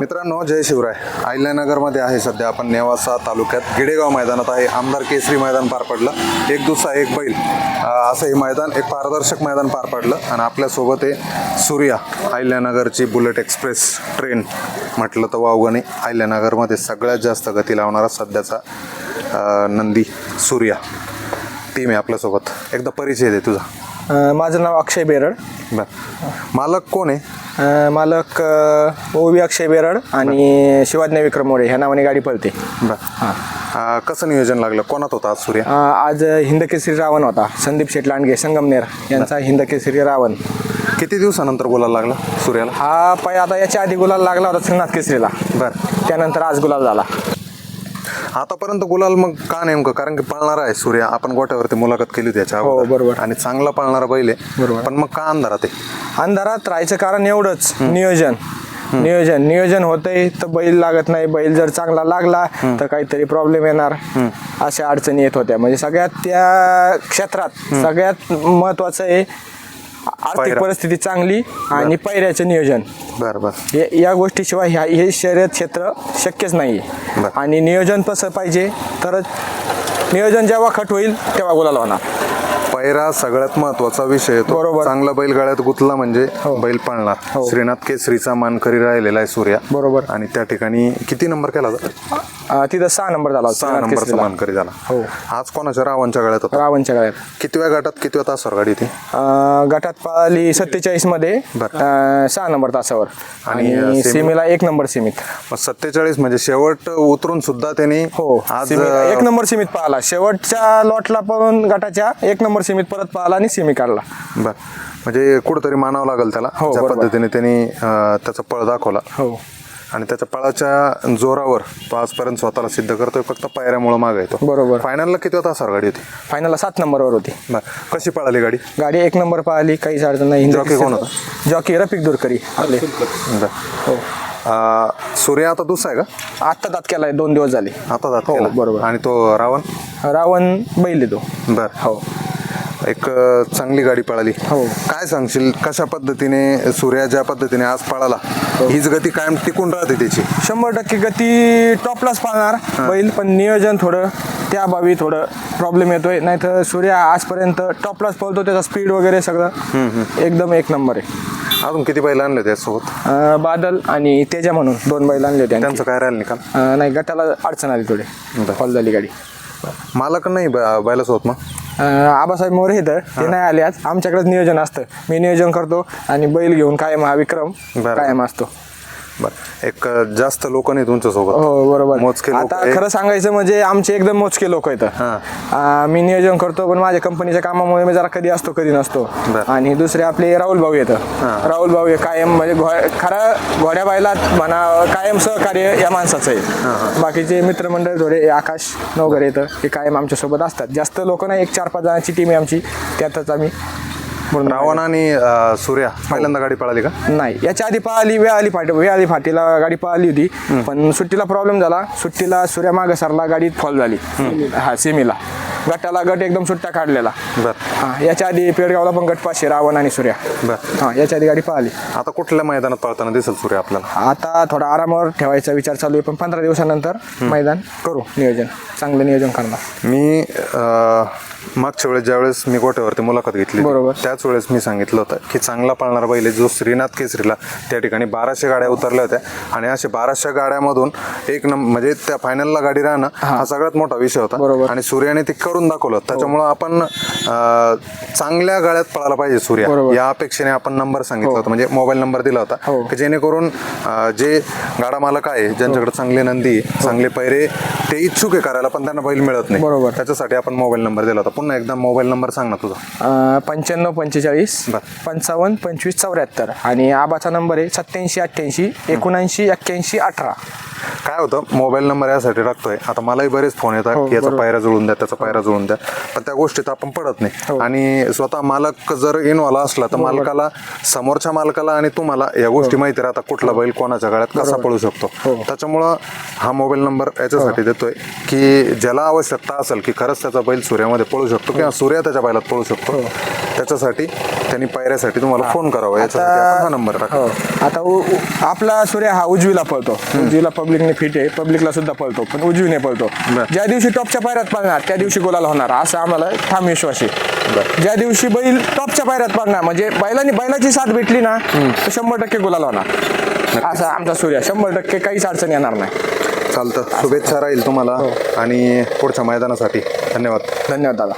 मित्रांनो जय शिवराय. अहिल्यानगरमध्ये आहे सध्या आपण नेवासा तालुक्यात गिडेगाव मैदानात आहे. आमदार केसरी मैदान पार पडलं. एक दुसरा एक बैल. असं हे मैदान एक पारदर्शक मैदान पार पडलं. आणि आपल्यासोबत आहे सूर्या अहिल्यानगरची बुलेट एक्सप्रेस ट्रेन. म्हटलं तर वावगणी अहिल्यानगरमध्ये सगळ्यात जास्त गती लावणारा सध्याचा नंदी सूर्या. टीम आहे आपल्यासोबत एकदा परिचय दे तुझा. माझं नाव अक्षय बेरड. बरं. मालक कोण आहे? अ, मालक अ, ओवी अक्षय बेरड आणि शिवाज्ञ विक्रम मोरे ह्या नावाने गाडी पळते. बरं. अं, कसं नियोजन लागलं? कोणात होता आज सूर्या? अ, आज हिंदकेसरी रावण होता. संदीप शेट लांडगे संगमनेर यांचा हिंदकेसरी रावण. किती दिवसानंतर बोलायला लागला सूर्याला? हा पाय आता याच्या आधी गुलाल लागला होता श्रीनाथ केसरीला. बरं. त्यानंतर आज गुलाल झाला. आतापर्यंत गुलाल मग का नेमकं? कारण की पळणारा आहे सूर्या. आपण गोट्यावरती मुलाखत केली त्याच्या हो. बरोबर. आणि चांगला पळणारा बैल आहे. बरोबर. पण मग का अंधारात आहे? अंधारात राहायचं कारण एवढंच. नियोजन. नियोजन. नियोजन होतंय तर बैल लागत नाही. बैल जर चांगला लागला तर काहीतरी प्रॉब्लेम येणार. अशा अडचणी येत होत्या. म्हणजे सगळ्यात त्या क्षेत्रात सगळ्यात महत्वाचं आहे आर्थिक पायऱ्या. परिस्थिती चांगली आणि पैऱ्याचं नियोजन बरं बरं हे या गोष्टीशिवाय ह्या हे शर्यत क्षेत्र शक्यच नाही बरं. आणि नियोजन तसं पाहिजे तरच नियोजन जेव्हा खट होईल तेव्हा गुलाल होणार पैरा सगळ्यात महत्त्वाचा विषय आहे तो बरोबर. चांगला बैलगाड्यात गुतला म्हणजे हो. बैल पळणार हो. श्रीनाथ केसरीचा मानकरी राहिलेला आहे सूर्या बरोबर. आणि त्या ठिकाणी किती नंबर केला होता? अं, तिथं सहा नंबर झाला होता. सहा केसरीला. मानकरी झाला. हो. आज कोणाच्या? रावणच्या गळ्यात होता. रावणच्या गळ्यात. कितव्या गटात कितव्या तासावर गाडी ती अं, गटात पाहिली सत्तेचाळीसमध्ये बरं. अं, सहा नंबर तासावर. आणि, आणि सेमी- सेमीला एक नंबर सीमित. सत्तेचाळीस म्हणजे शेवट उतरून सुद्धा त्यांनी हो. आज एक नंबर सीमित पाहिला. शेवटच्या लॉटला पण गटाच्या एक नंबर सीमित परत पाहिला आणि सेमी काढला. बर. म्हणजे कुठंतरी मानावं लागेल त्याला. हो, ज्या बरोबर. पद्धतीने त्यांनी अं, त्याचा पळ दाखवला. हो. आणि त्याच्या पळाच्या जोरावर तो आजपर्यंत स्वतःला सिद्ध करतोय फक्त पायऱ्यामुळे माग येतो. बरोबर. फायनलला किती तासावर गाडी होती? फायनलला सात नंबरवर होती. बर. कशी पळाली गाडी? गाडी एक नंबर पाहिली काहीच अडचण नाही. Jockey कोण होता? जॉकी रफिक दुरकरी. बर. हो. सूर्य आता दुसरा आहे का? आत्ता दात केलाय दोन दिवस झाले. आता जात हो, केला. बरोबर. आणि तो रावण? रावण बैल आहे तो. बर. हो. एक चांगली गाडी पळाली. हो. काय सांगशील कशा पद्धतीने सूर्या ज्या पद्धतीने आज पळाला. हीच गती कायम टिकून राहते त्याची. शंभर टक्के गती टॉपलाच पाळणार बैल पण नियोजन थोडं त्या बाबी थोडं प्रॉब्लेम येतोय. नाही तर सूर्य आजपर्यंत टॉपलाच पळतो त्याचा स्पीड वगैरे सगळं. एकदम एक नंबर आहे. अजून किती बैल आणले त्यासोबत? अं, बादल आणि तेजा म्हणून दोन बैल आणले होते. त्यांचं काय राहिलं निकाल? अं, नाही गटाला अडचण आली थोडी. बरं. फॉल झाली गाडी. मालक नाही ब- बैलासोबत मग? आबासाहेब मोरे इथं. ते नाही आले आज. आमच्याकडेच नियोजन असतं. मी नियोजन करतो आणि बैल घेऊन कायम हा विक्रम. कायम असतो. बर. एक जास्त लोक नाही तुमच्यासोबत. हो बरोबर. मोजके लोक. आता खरं सांगायचं म्हणजे आमचे एकदम मोजके लोक आहेत. हां. मी नियोजन करतो पण माझ्या कंपनीच्या कामामुळे मी जरा कधी असतो कधी नसतो. बरं. आणि दुसरे आपले राहुल भाऊ येतं. राहुल भाऊ हे कायम म्हणजे घो- खरं घोड्या बायला म्हणा कायम सहकार्य या माणसाचं आहे. बाकीचे मित्रमंडळ थोडे हे आकाश नवघर येतं हे कायम आमच्यासोबत असतात. जास्त लोक नाही एक चार पाच जणांची टीम आहे आमची. त्यातच आम्ही म्हणून रावण आणि अं, सूर्या पहिल्यांदा गाडी पळाली का? नाही याच्या आधी पळाली वेळ आली फाटी वेळ आली फाटीला गाडी पळाली होती. पण सुट्टीला प्रॉब्लेम झाला. सुट्टीला सूर्या मागं सरला गाडीत फॉल झाली. हा सेमीला गटाला गट एकदम सुट्टा काढलेला. बर. हा याच्या आधी पेडगावला पण गट पाचशे रावण आणि सूर्या. बर. हा याच्या आधी गाडी पळाली आता कुठल्या मैदानात पळताना दिसेल सूर्य आपल्याला? आता थोडा आरामावर ठेवायचा विचार चालू आहे पण पंधरा दिवसानंतर मैदान करू नियोजन. चांगलं नियोजन करणार. मी अं, मागच्या वेळेस ज्यावेळेस मी गोट्यावरती मुलाखत घेतली बरोबर. त्याच वेळेस मी सांगितलं होतं की चांगला पळणारा बैल आहे, जो श्रीनाथ केसरीला त्या ठिकाणी बाराशे गाड्या उतरल्या होत्या. आणि अशा बाराशे गाड्यामधून एक नंबर म्हणजे त्या फायनलला गाडी राहणं हा सगळ्यात मोठा विषय होता. बरोबर. आणि सूर्याने ते करून दाखवलं. त्याच्यामुळं आपण अं, चांगल्या गाड्यात पळायला पाहिजे सूर्या. या अपेक्षेने आपण नंबर सांगितला होता. म्हणजे मोबाईल नंबर दिला होता. हो. की जेणेकरून अं, जे गाडा मालक आहे ज्यांच्याकडे चांगले नंदी चांगले पैरे ते इच्छुक आहे करायला पण त्यांना बैल मिळत नाही. बरोबर. त्याच्यासाठी आपण मोबाईल नंबर दिला होता. पुन्हा एकदा मोबाईल नंबर सांग ना तुझा. पंच्याण्णव पंचेचाळीस बर. पंचावन्न पंचवीस चौऱ्याहत्तर. आणि आबाचा नंबर आहे सत्याऐंशी अठ्ठ्याऐंशी एकोणऐंशी एक्क्याऐंशी अठरा. काय होतं? मोबाईल नंबर यासाठी टाकतोय आता मलाही बरेच फोन येतात हो, की याचा. पायरा जुळून द्या त्याचा पायरा जुळून द्या. पण त्या गोष्टीत आपण पडत हो. नाही आणि स्वतः मालक जर इन्व्हॉल्व असला तर मालकाला समोरच्या मालकाला आणि तुम्हाला या गोष्टी माहिती राहतात कुठला बैल कोणाच्या गळ्यात कसा पळू शकतो. हो. त्याच्यामुळं हा मोबाईल नंबर याच्यासाठी देतोय की ज्याला आवश्यकता असेल की खरंच त्याचा बैल सूर्यामध्ये पळू शकतो किंवा सूर्या त्याच्या बैलात पळू शकतो त्याच्यासाठी त्यांनी पायऱ्यासाठी तुम्हाला फोन करावा याच्यासाठी. आपण हा नंबर टाका. हो. आता उ- उ- आपला सूर्य हा उजवीला पळतो. उजवीला पब्लिकने फिट आहे पब्लिकला सुद्धा पळतो पण उजवीने पळतो. बर. ज्या दिवशी टॉपच्या पायऱ्यात पळणार त्या दिवशी गुलाल होणार. असं आम्हाला ठाम विश्वास आहे. ज्या दिवशी बैल टॉपच्या पायऱ्यात पळणार म्हणजे बैलांनी बैलाची साथ भेटली ना तर शंभर टक्के गुलाल होणार. असा आमचा सूर्य. शंभर टक्के काहीच अडचण येणार नाही. चालतं. शुभेच्छा राहील तुम्हाला आणि पुढच्या मैदानासाठी. धन्यवाद. धन्यवाद दादा.